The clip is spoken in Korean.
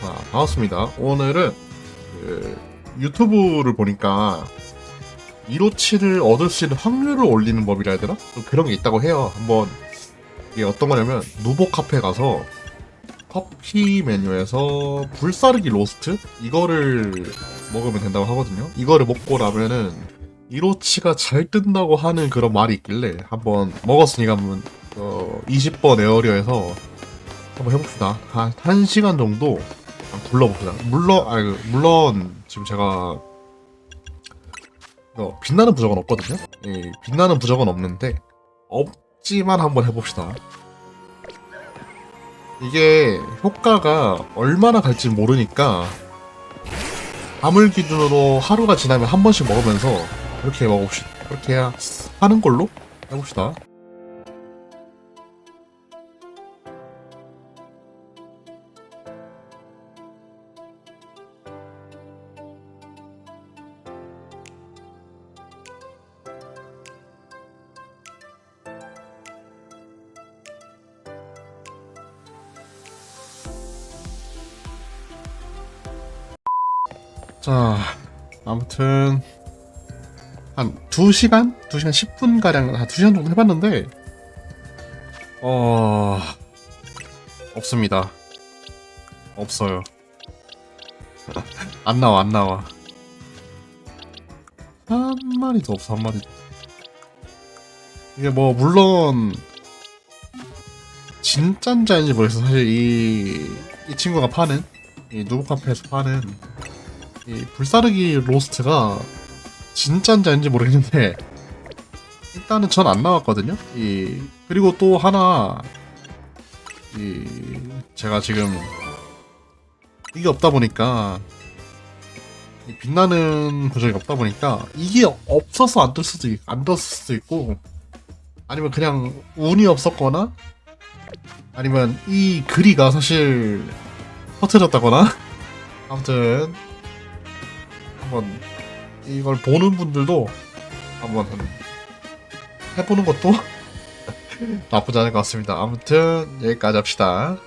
자, 반갑습니다. 오늘은 그 유튜브를 보니까 1호치를 얻을 수 있는 확률을 올리는 법이라 해야 되나? 좀 그런 게 있다고 해요. 한번 이게 어떤 거냐면 누보 카페 가서 커피 메뉴에서 불사르기 로스트 이거를 먹으면 된다고 하거든요. 이거를 먹고 나면은 1호치가 잘 뜬다고 하는 그런 말이 있길래 한번 먹었으니까 한번 어, 20번 에어리어에서 한번 해봅시다. 한 1시간 정도 굴러봅시다. 물론, 아니, 물론, 지금 제가, 어, 빛나는 부적은 없거든요? 예, 빛나는 부적은 없는데, 없지만 한번 해봅시다. 이게 효과가 얼마나 갈지 모르니까, 밤을 기준으로 하루가 지나면 한 번씩 먹으면서, 그렇게 먹어봅시다. 그렇게 해야 하는 걸로 해봅시다. 자, 아무튼 한 2시간? 2시간 10분 가량 한 2시간 정도 해봤는데 어... 없습니다. 없어요. 안 나와, 안 나와. 한 마리도 없어, 한 마리. 이게 뭐 물론 진짠지 아닌지 모르겠어. 사실 이, 이 친구가 파는 이 누브 카페에서 파는 이 불사르기 로스트가 진짠지 아닌지 모르겠는데 일단은 전 안 나왔거든요. 이 그리고 또 하나 이 제가 지금 이게 없다 보니까 이 빛나는 구조가 없다 보니까 이게 없어서 안 뜰 수도 있, 안 떴을 수도 있고 아니면 그냥 운이 없었거나 아니면 이 그리가 사실 퍼트렸다거나 아무튼 한번 이걸 보는 분들도 한번 해보는 것도 나쁘지 않을 것 같습니다. 아무튼 여기까지 합시다.